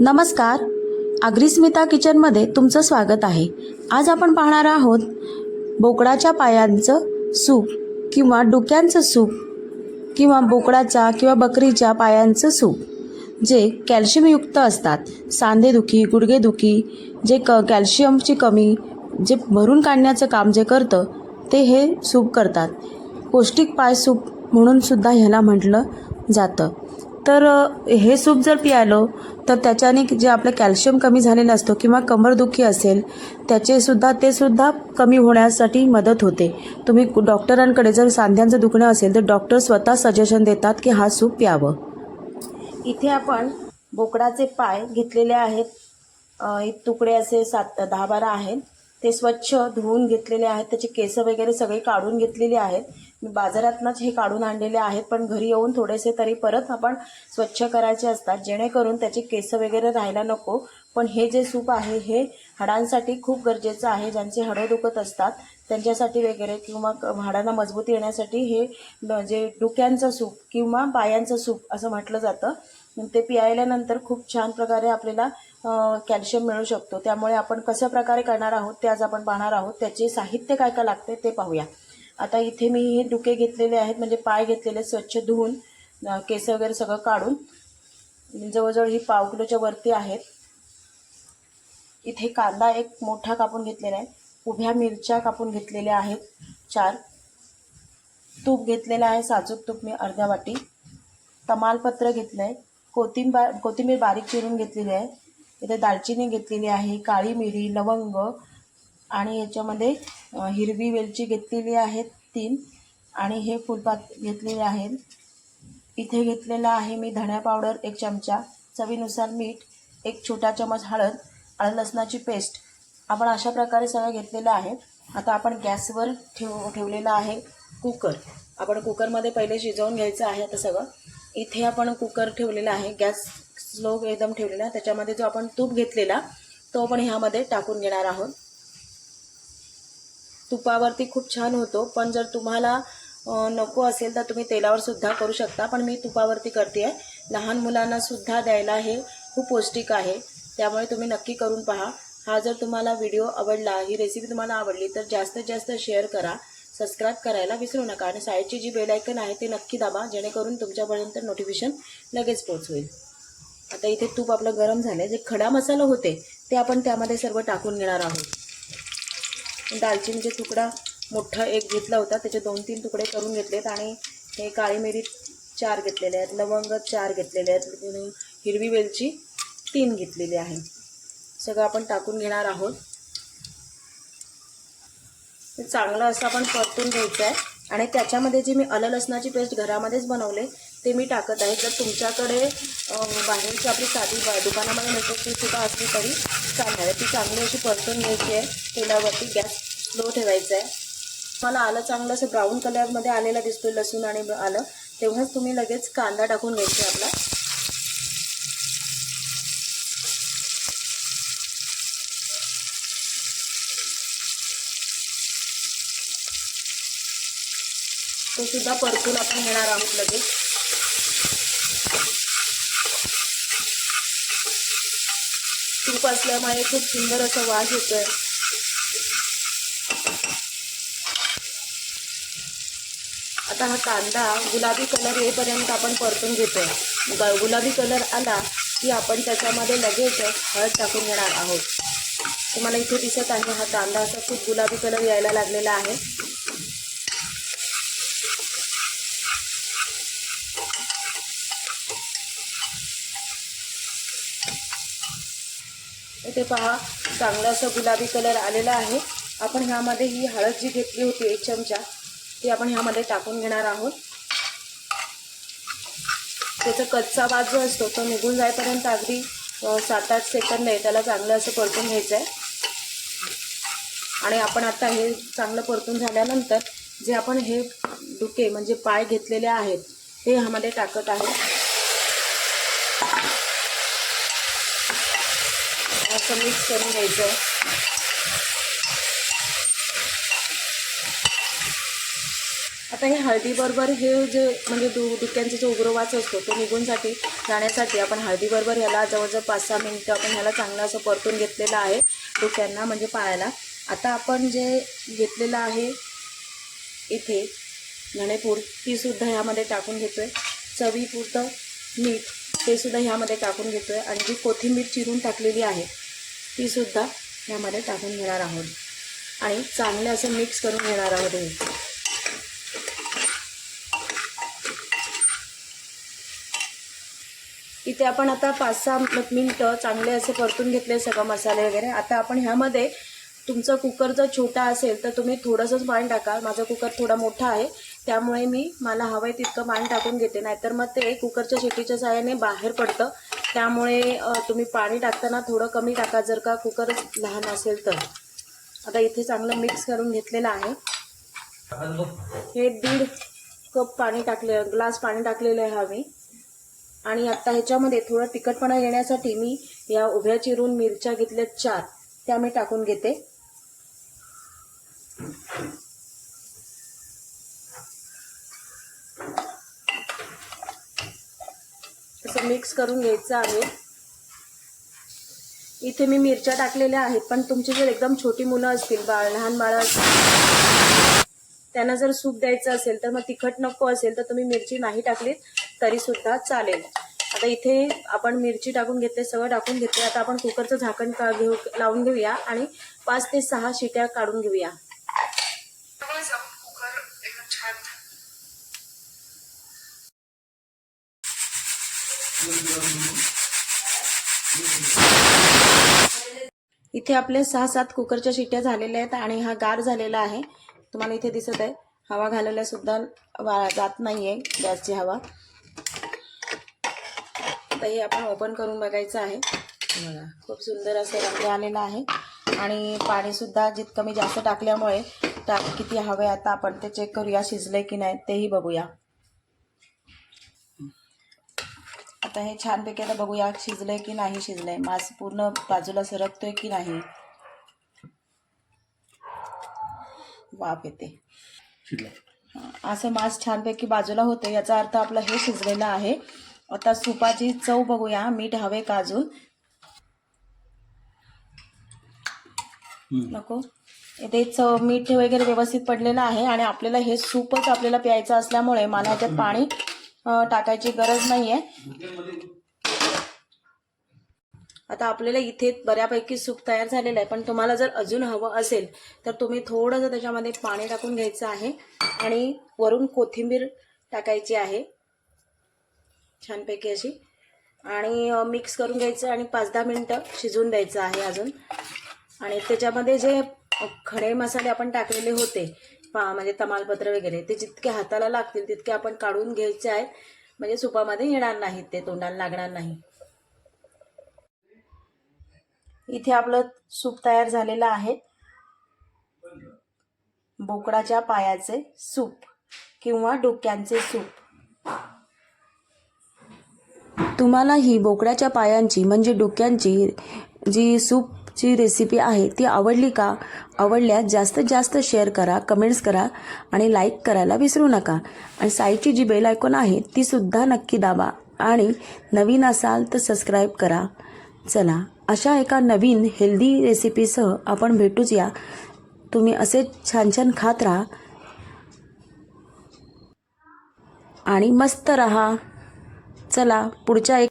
नमस्कार. अग्रिस्मिता किचनमध्ये तुमचं स्वागत आहे. आज आपण पाहणार आहोत बोकडाच्या पायांचं सूप किंवा डोक्यांचं सूप किंवा बोकडाच्या किंवा बकरीच्या पायांचं सूप जे कॅल्शियमयुक्त असतात. सांधेदुखी गुडघेदुखी जे क कॅल्शियमची कमी जे भरून काढण्याचं काम जे करतं ते हे सूप करतात. पौष्टिक पाय सूप म्हणून सुद्धा ह्याला म्हटलं जातं. तर हे सूप जर पियालो तर त्याच्याने जे आपलं कॅल्शियम कमी झालेलं असतो किंवा कमरदुखी असेल त्याचेसुद्धा ते सुद्धा कमी होण्यासाठी मदत होते. तुम्ही डॉक्टरांकडे जर सांध्यांचं दुखणं असेल तर डॉक्टर स्वतः सजेशन देतात की हा सूप प्यावं. इथे आपण बोकडाचे पाय घेतलेले आहेत. एक तुकडे असे सात दहा बारा आहेत. ते स्वच्छ धुवून घेतलेले आहेत. त्याचे केस वगैरे सगळे काढून घेतलेले आहेत. मी बाजारातनंच हे काढून आणलेले आहेत पण घरी येऊन थोडेसे तरी परत आपण स्वच्छ करायचे असतात जेणेकरून त्याचे केस वगैरे राहायला नको. पण हे जे सूप आहे हे हाडांसाठी खूप गरजेचं आहे. ज्यांचे हाडं दुखत असतात त्यांच्यासाठी वगैरे किंवा हाडांना मजबूती येण्यासाठी हे जे डोक्यांचं सूप किंवा पायांचं सूप असं म्हटलं जातं ते पियायल्यानंतर खूप छान प्रकारे आपल्याला कॅल्शियम मिळू शकतो. त्यामुळे आपण कशा प्रकारे करणार आहोत ते आज आपण पाहणार आहोत. त्याचे साहित्य काय काय लागते ते पाहूया. आता इथे मी हे डुके घेतलेले आहेत म्हणजे पाय घेतलेले स्वच्छ धुवून केस वगैरे सगळं काढून. जवळजवळ ही पाव किलोच्या वरती आहेत. इथे कांदा एक मोठा कापून घेतलेला आहे. उभ्या मिरच्या कापून घेतलेल्या आहेत चार. तूप घेतलेलं आहे साजूक तूप मी अर्ध्या वाटी. तमालपत्र घेतलं आहे कोथिंबा कोथिंबीर बारीक चिरून घेतलेली आहे. इथे दालचिनी घेतलेली आहे काळी मिरी लवंग आणि याच्यामध्ये हिरवी वेलची घेतलेली आहे तीन आणि हे फुलपात घेतलेले आहेत. इथे घेतलेला आहे मी धण्या पावडर एक चमचा चवीनुसार मीठ एक छोटा चमच हळद आणि लसणाची पेस्ट. आपण अशा प्रकारे सगळं घेतलेलं आहे. आता आपण गॅसवर ठेव ठेवलेलं आहे कुकर. आपण कुकरमध्ये पहिले शिजवून घ्यायचं आहे आता सगळं. इथे आपण कुकर ठेवलेला आहे. गॅस स्लो एकदम ठेवलेला त्याच्यामध्ये जो आपण तूप घेतलेला तो आपण ह्यामध्ये टाकून घेणार आहोत. तुपावरती खूप छान होतो. पण जर तुम्हाला नको असेल तर तुम्ही तेलावर सुद्धा करू शकता. पण मी तुपावरती करते आहे लहान मुलांना सुद्धा द्यायला हे खूप पौष्टिक आहे. त्यामुळे तुम्ही नक्की करून पहा. हा जर तुम्हाला व्हिडिओ आवडला ही रेसिपी तुम्हाला आवडली तर जास्तीत जास्त शेअर करा. सबस्क्राईब करायला विसरू नका. आणि साईडची जी बेलायकन आहे ते नक्की दाबा. जेणेकरून तुमच्यापर्यंत नोटिफिकेशन लगेच पोहोचवेल. आता इथे तूप आपलं गरम झालं जे खडा मसाला होते ते आपण त्यामध्ये सर्व टाकून घेणार आहोत. दालचिनीचे तुकडा मोठा एक घेतला होता. त्याचे दोन तीन तुकडे करून घेतलेत आणि हे काळी मिरी चार घेतलेले आहेत. लवंग चार घेतलेले आहेत. हिरवी वेलची तीन घेतलेली आहे. सगळं आपण टाकून घेणार आहोत. चांगलं असं आपण परतून घ्यायचं आहे. आणि त्याच्यामध्ये जी मी आलं लसणाची पेस्ट घरामध्येच बनवले ते मी टाकत आहे. जर तुमच्याकडे बाहेरची आपली साधी दुकानामध्ये मिळते सुद्धा असली तरी चालणार आहे. ती चांगली अशी परतून घ्यायची आहे. तेलावरती गॅस स्लो ठेवायचा आहे. मला आलं चांगलं असं ब्राऊन कलरमध्ये आलेलं दिसतो लसूण आणि आलं. तेव्हाच तुम्ही लगेच कांदा टाकून घ्यायचा आपला. तो सुद्धा परतून आपण घेणार आहोत लगेच. तूप असल्यामुळे खूप सुंदर असं वास येतोय. आता हा कांदा गुलाबी कलर येईपर्यंत आपण परतून घेतोय. ग- गुलाबी कलर आला की आपण त्याच्यामध्ये लगेच हळद टाकून घेणार आहोत. तुम्हाला इथे दिसत आहे हा कांदा असा खूप गुलाबी कलर यायला लागलेला आहे. इथे पहा चांगलं असं गुलाबी कलर आलेला आहे. आपण ह्यामध्ये ही हळद जी घेतली होती एक चमचा ती आपण ह्यामध्ये टाकून घेणार आहोत. त्याचा कच्चा भात जो असतो तो निघून जाईपर्यंत अगदी सात आठ सेकंद आहे त्याला चांगलं असं परतून घ्यायचं आहे आणि आपण आता हे चांगलं परतून झाल्यानंतर जे आपण हे डुके म्हणजे पाय घेतलेले आहेत ते ह्यामध्ये टाकत आहे असं मिक्स करून घ्यायचं. आहे आता हे हळदीबरोबर हे जे म्हणजे दु डुक्यांचा जो उग्रवास असतो तो निघूनसाठी जाण्यासाठी आपण हळदीबरोबर ह्याला जवळजवळ पाच सहा मिनटं आपण ह्याला चांगलं असं परतून घेतलेलं आहे डुक्यांना म्हणजे पायाला. आता आपण जे घेतलेलं आहे इथे धणेपूड तीसुद्धा ह्यामध्ये टाकून घेतो आहे चवीपुरतं मीठ तेसुद्धा ह्यामध्ये टाकून घेतो आहे आणि जी कोथिंबीर चिरून टाकलेली आहे तीसुद्धा ह्यामध्ये टाकून घेणार आहोत. आणि चांगलं असं मिक्स करून घेणार आहोत हे. इथे आपण आता पाच सहा मिनटं चांगले असे परतून घेतले सगळं मसाले वगैरे. आता आपण ह्यामध्ये तुमचं कुकर जर छोटा असेल तर तुम्ही थोडंसंच पाणी टाका. माझा कुकर थोडा मोठा आहे. त्यामुळे मी मला हवं आहे तितकं पाणी टाकून घेते. नाहीतर मग ते कुकरच्या शेतीच्या साह्याने बाहेर पडतं. त्यामुळे तुम्ही पाणी टाकताना थोडं कमी टाका. जर का कुकर लहान असेल तर. आता इथे चांगलं मिक्स करून घेतलेलं आहे. हे दीड कप पाणी टाकले ग्लास पाणी टाकलेलं आहे हवी आणि आता ह्याच्यामध्ये थोडं तिखटपणा येण्यासाठी मी या उभ्या चिरून मिरच्या घेतल्या चार. त्या मी टाकून घेते. असं मिक्स करून घ्यायचं आहे. इथे मी मिरच्या टाकलेल्या आहेत पण तुमची जर एकदम छोटी मुलं असतील बाळ लहान बाळं असतील त्यांना जर सूप द्यायचं असेल तर मग तिखट नको असेल तर तुम्ही मिरची नाही टाकलीत तरी सुद्धा चालेल. आता इथे आपण मिरची टाकून घेतले सगळं टाकून घेतले आता आपण कुकरचं झाकण का घेऊ लावून घेऊया आणि पाच ते सहा शिट्या काढून घेऊया त्यामुळेच आपण कुकर एकदम छान इथे आपले सहा सात कुकरच्या शिट्ट्या झालेल्या आहेत आणि हा गार झालेला आहे. तुम्हाला इथे दिसत आहे. हवा घालवल्या सुद्धा वा जात नाही आहे गॅसची हवा. आता हे आपण ओपन करून बघायचं आहे. बघा. खूप सुंदर असं रंग आलेला आहे. आणि पाणीसुद्धा जितकं मी जास्त टाकल्यामुळे टाक किती हवे आता आपण ते चेक करूया शिजले की नाही तेही बघूया. आता हे छानपैकी आता बघूया शिजलंय की नाही शिजलंय. मांस पूर्ण बाजूला सरकतोय की नाही? वाफ येते. असं मांस छानपैकी बाजूला होते याचा अर्थ आपलं हे शिजलेलं आहे. आता सुपाची चव बघूया. मीठ हवे का अजून नको. इथे चव मीठ वगैरे व्यवस्थित पडलेलं आहे आणि आपल्याला हे सूपच आपल्याला प्यायचं असल्यामुळे मला ह्याच्यात पाणी टाकायची गरज नाही आहे आता आपल्याला इथे बऱ्यापैकी सूप तयार झालेलं आहे पण तुम्हाला जर अजून हवं असेल तर तुम्ही थोडंसं त्याच्यामध्ये पाणी टाकून घ्यायचं आहे आणि वरून कोथिंबीर टाकायची आहे. छानपैकी अशी. आणि मिक्स करून घ्यायचं आणि पाच दहा मिनटं शिजवून द्यायचं आहे अजून. आणि त्याच्यामध्ये जे खडे मसाले आपण टाकलेले होते म्हणजे तमालपत्र वगैरे ते जितके हाताला लागतील तितके आपण काढून घ्यायचे आहेत. म्हणजे सुपामध्ये येणार नाहीत ते तोंडाला लागणार नाही. इथे आपलं सूप तयार झालेलं आहे. बोकडाच्या पायाचे सूप किंवा डोक्यांचे सूप. तुम्हाला ही बोकडाच्या पायांची म्हणजे डोक्यांची जी सूप ची रेसिपी आहे ती आवडली का? आवडल्यास जास्तीत जास्त शेअर करा कमेंट्स करा आणि लाईक करायला विसरू नका. आणि साईडची जी बेल आयकॉन आहे ती सुद्धा नक्की दाबा आणि नवीन असाल तर सबस्क्राईब करा. चला अशा एका नवीन हेल्दी रेसिपीसह आपण भेटूच या तुम्ही असे छान छान खात राहा. आणि मस्त रहा. चला पुढच्या एक